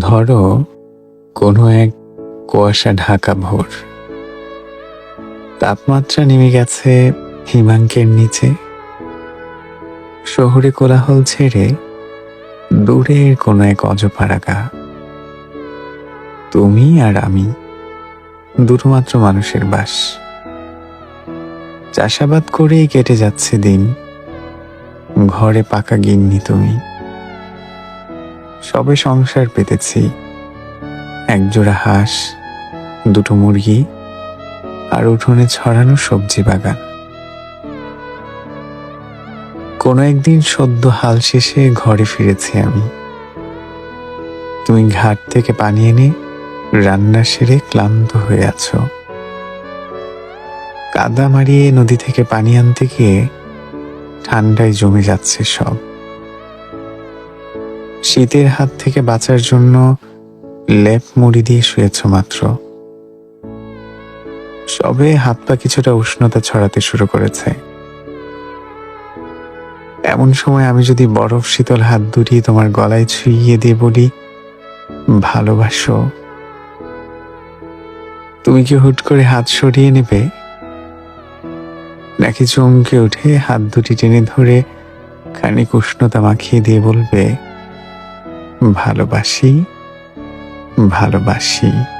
ধরো, কোনো এক কুয়াশা ঢাকা ভোর। তাপমাত্রা নেমে গেছে হিমাঙ্কের নিচে। শহরে কোলাহল ছেড়ে দূরের কোনো এক অজপাড়াগা। তুমি আর আমি দুটো মাত্র মানুষের বাস। চাষাবাদ করেই কেটে যাচ্ছে দিন। ঘরে পাকা গিন্নি তুমি। সবে সংসার পেতেছি। একজোড়া হাঁস, দুটো মুরগি আর উঠোনে ছড়ানো সবজি বাগান। কোনো একদিন সদ্য হাল শেষে ঘরে ফিরেছি আমি। তুমি ঘাট থেকে পানি এনে রান্না সেরে ক্লান্ত হয়ে আছো। কাদা মারিয়ে নদী থেকে পানি আনতে গিয়ে ঠান্ডায় জমে যাচ্ছে সব। শীতের হাত থেকে বাঁচার জন্য লেপ মুড়ি দিয়ে শুয়েছ মাত্র। সবে হাত পা কিছুটা উষ্ণতা ছড়াতে শুরু করেছে। এমন সময় আমি যদি বরফ শীতল হাত দুটিয়ে তোমার গলায় ছুঁইয়ে দিয়ে বলি, ভালোবাসো। তুমি কি হুট করে হাত সরিয়ে নেবে? নাকি চমকে উঠে হাত দুটি টেনে ধরে খানিক উষ্ণতা মাখিয়ে দিয়ে বলবে ভালোবাসি ভালোবাসি।